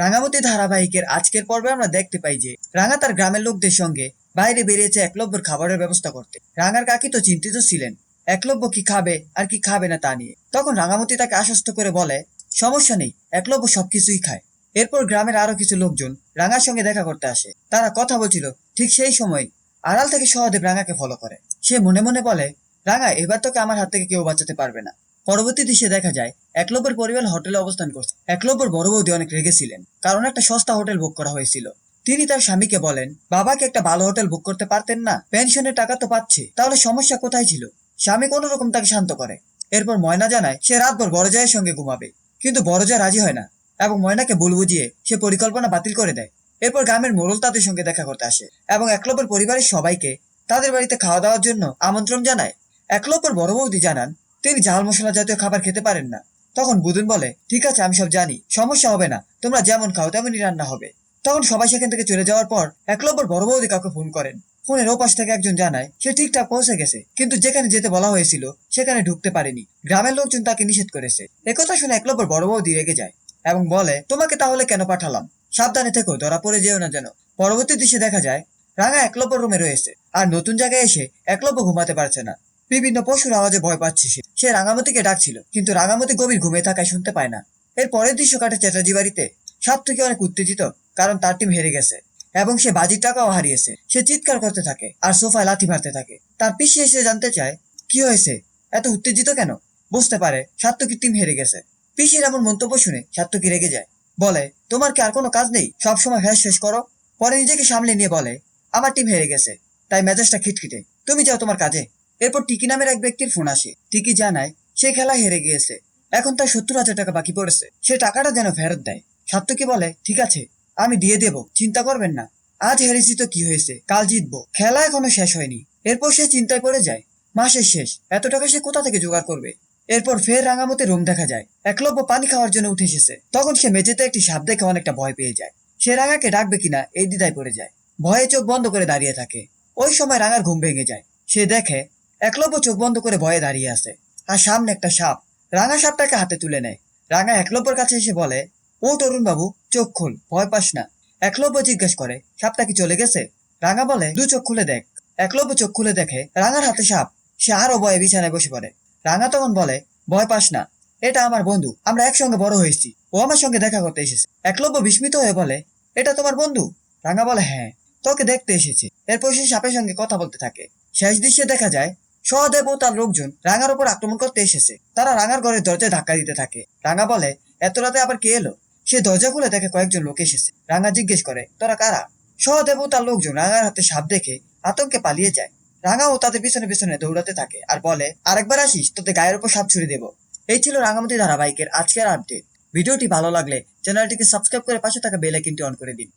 রাঙামতি ধারাবাহিকের আজকের পর্বে আমরা দেখতে পাই যে রাঙা তার গ্রামের লোকদের সঙ্গে বাইরে বেরিয়েছে একলব্যর খাবারের ব্যবস্থা করতে। রাঙার কাকি তো চিন্তিত ছিলেন, একলব্য কি খাবে আর কি খাবে না তা নিয়ে। তখন রাঙামতি তাকে আশ্বস্ত করে বলে, সমস্যা নেই, একলব্য সবকিছুই খায়। এরপর গ্রামের আরও কিছু লোকজন রাঙার সঙ্গে দেখা করতে আসে। তারা কথা বলছিল, ঠিক সেই সময় আড়াল থেকে সহদেব রাঙাকে ফলো করে। সে মনে মনে বলে, রাঙা, এবার তোকে আমার হাত থেকে কেউ বাঁচাতে পারবে না। পরবর্তী দৃশ্যে দেখা যায় একলব্যের পরিবার হোটেলে অবস্থান করছে। একলব্যর বড় বৌদি অনেক রেগেছিলেন কারণ একটা সস্তা হোটেল বুক করা হয়েছিল। তিনি তার স্বামীকে বলেন, বাবাকে একটা ভালো হোটেল বুক করতে পারতেন না পেনশনের টাকা তো পাচ্ছে, তাহলে সমস্যা কোথায় ছিল? স্বামী কোনো রকম তাকে শান্ত করে। এরপর ময়না জানায়, সে রাতভর বড়জয়ের সঙ্গে ঘুমাবে, কিন্তু বড়জয় রাজি হয় না এবং ময়নাকে ভুল বুঝিয়ে সে পরিকল্পনা বাতিল করে দেয়। এরপর গ্রামের মোড়ল তাদের সঙ্গে দেখা করতে আসে এবং একলব্যের পরিবারের সবাইকে তাদের বাড়িতে খাওয়া দাওয়ার জন্য আমন্ত্রণ জানায়। একলব্যর বড় বৌদি জানান তিনি ঝাল মশলা জাতীয় খাবার খেতে পারেন না। তখন বুদুন বলে, ঠিক আছে, আমি সব জানি, সমস্যা হবে না, তোমরা যেমন খাও তেমনই রান্না হবে। তখন সবাই সেখান থেকে চলে যাওয়ার পর একলব্যর বড় বৌদি কাউকে ফোন করেন। ফোনের ওপাশ থেকে একজন জানায়, সে ঠিকঠাক পৌঁছে গেছে, কিন্তু যেখানে যেতে বলা হয়েছিল, সেখানে ঢুকতে পারেনি। গ্রামের লোকজন তাকে নিষেধ করেছে। একথা শুনে একলব্যর বড় বৌদি রেগে যায় এবং বলে, তোমাকে তাহলে কেন পাঠালাম? সাবধানে থেকো, ধরা পড়ে যেও না যেন। পরবর্তী দৃশ্যে দেখা যায়, রাঙা একলব্য রুমে রয়েছে, আর নতুন জায়গায় এসে একলব্য ঘুমাতে পারছে না। বিভিন্ন পশুর আওয়াজে ভয় পাচ্ছে সে। সে রাঙামতিকে ডাকছিল, কিন্তু রাঙামতি গভীর ঘুমিয়ে থাকায় শুনতে পায় না। এর পরের দৃশ্য কাটে চ্যাটার্জি বাড়িতে। সাত্তুকি অনেক উত্তেজিত, কারণ তার টিম হেরে গেছে, এবং সে বাজির টাকাও হারিয়েছে। সে চিৎকার করতে থাকে, আর সোফায় লাথি মারতে থাকে। তার পিসি এসে জানতে চায়, কি হয়েছে? এত উত্তেজিত কেন? বুঝতে পারে, সাত্তুকির টিম হেরে গেছে। পিসির এমন মন্তব্য শুনে সাত্তুকি রেগে যায়, বলে, তোমার কি আর কোনো কাজ নেই? সবসময় হ্যাস শেষ করো। পরে নিজেকে সামলে নিয়ে বলে, আমার টিম হেরে গেছে, তাই মেজাজটা খিটখিটে। তুমি যাও তোমার কাজে। এরপর টিকি নামের এক ব্যক্তির ফোন আসে। টিকি জানায়, সে খেলায় হেরে গিয়েছে। এখন তার সত্তর হাজার টাকা বাকি পড়েছে। সে টাকাটা যেন ফেরত দেয়। সাত্তুকি বলে, ঠিক আছে, আমি দিয়ে দেব। চিন্তা করবেন না। আজ হেরেছি তো কি হয়েছে? কাল জিতবো। খেলা এখনও শেষ হয়নি। এরপর সে চিন্তায় পড়ে যায়। মাসের শেষ। এত টাকা সে কোথা থেকে জোগাড় করবে? এরপর ফের রাঙামতে রুম দেখা যায়। একলব্য পানি খাওয়ার জন্য উঠে এসেছে। তখন সে মেঝেতে একটি সাপ দেখে অনেকটা ভয় পেয়ে যায়। সে রাঙাকে ডাকবে কিনা এই দ্বিধায় পড়ে যায়। ভয়ে চোখ বন্ধ করে দাঁড়িয়ে থাকে। ওই সময় রাঙার ঘুম ভেঙে যায়। সে দেখে একলব্য চোখ বন্ধ করে ভয়ে দাঁড়িয়ে আছে। আর সামনে একটা সাপ। রাঙা সাপটাকে হাতে তুলে নেয়। রাঙা একলব্যর কাছে এসে বলে, ও তরুণ বাবু চোখ খোল, ভয় পাস না। একলব্য জিজ্ঞেস করে, সাপটা কি চলে গেছে? রাঙা বলে, দু চোখ খুলে দেখ। একলব্য চোখ খুলে দেখে রাঙার হাতে সাপ। সে আরও ভয়ে বিছানায় বসে পড়ে। রাঙা তখন বলে, ভয় পাস না। এটা আমার বন্ধু। আমরা একসঙ্গে বড় হয়েছি। ও আমার সঙ্গে দেখা করতে এসেছে। একলব্য বিস্মিত হয়ে বলে, এটা তোমার বন্ধু? রাঙা বলে হ্যাঁ তোকে দেখতে এসেছে। এরপর সে সাপের সঙ্গে কথা বলতে থাকে। শেষ দৃশ্যে দেখা যায় সহদেব ও তার লোকজন রাঙার উপর আক্রমণ করতে এসেছে। তারা রাঙার ঘরের দরজায় ধাক্কা দিতে থাকে। রাঙা বলে, এত রাতে আবার কে এলো? সে দরজা খুলে দেখে কয়েকজন লোক এসেছে। রাঙা জিজ্ঞেস করে, তোরা কারা? সহদেব ও তার লোকজন রাঙার হাতে সাপ দেখে আতঙ্কে পালিয়ে যায়। রাঙাও তাদের পিছনে পিছনে দৌড়াতে থাকে আর বলে, আরেকবার আসিস, তোদের গায়ের উপর সাপ ছুড়ে দেবো। এই ছিল রাঙামতি ধারাবাহিকের আজকের আপডেট। ভিডিওটি ভালো লাগলে চ্যানেলটিকে সাবস্ক্রাইব করে পাশে থাকা বেল আইকনটি অন করে দিন।